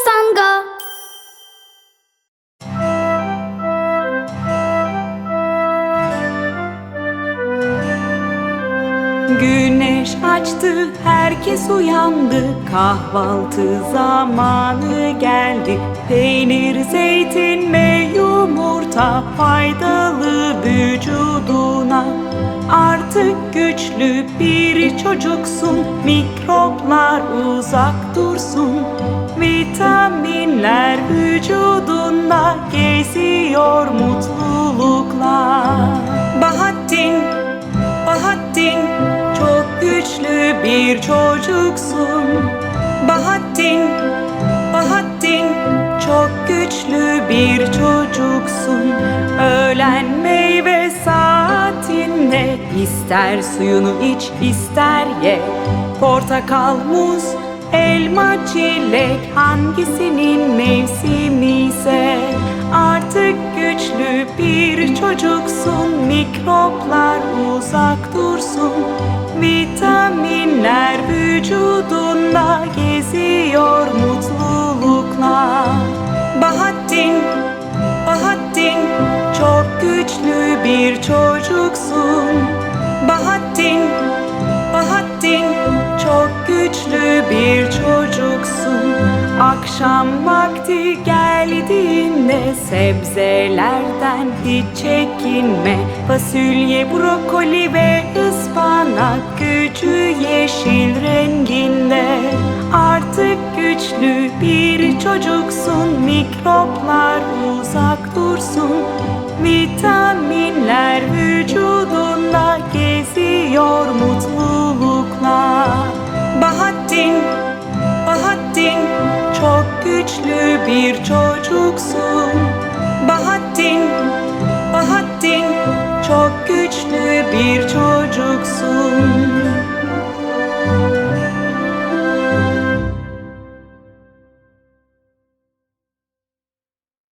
Pazanga. Güneş açtı, herkes uyandı. Kahvaltı zamanı geldi. Peynir, zeytin ve yumurta faydalı vücuduna. Artık güçlü bir çocuksun, mikroplar uzak dursun. Vücudunda geziyor mutlulukla. Bahattin Bahattin. Çok güçlü bir çocuksun. Bahattin Bahattin. Çok güçlü bir çocuksun. Öğlen meyve saatinde ister suyunu iç ister ye. Portakal, muz, elma, çilek hangisinin mevsimi ise Artık güçlü bir çocuksun Mikroplar uzak dursun. Vitaminler vücudunda geziyor mutlulukla. Bahattin, Bahattin çok güçlü bir çocuksun. Bahattin, Bahattin çok güçlü bir çocuksun. Akşam vakti geldiğinde sebzelerden hiç çekinme. Fasulye, brokoli ve ıspanak gücü yeşil renginde. Artık güçlü bir çocuksun. Mikroplar uzak dursun. Vitaminler güçlü bir çocuksun. Bahattin, Bahattin çok güçlü bir çocuksun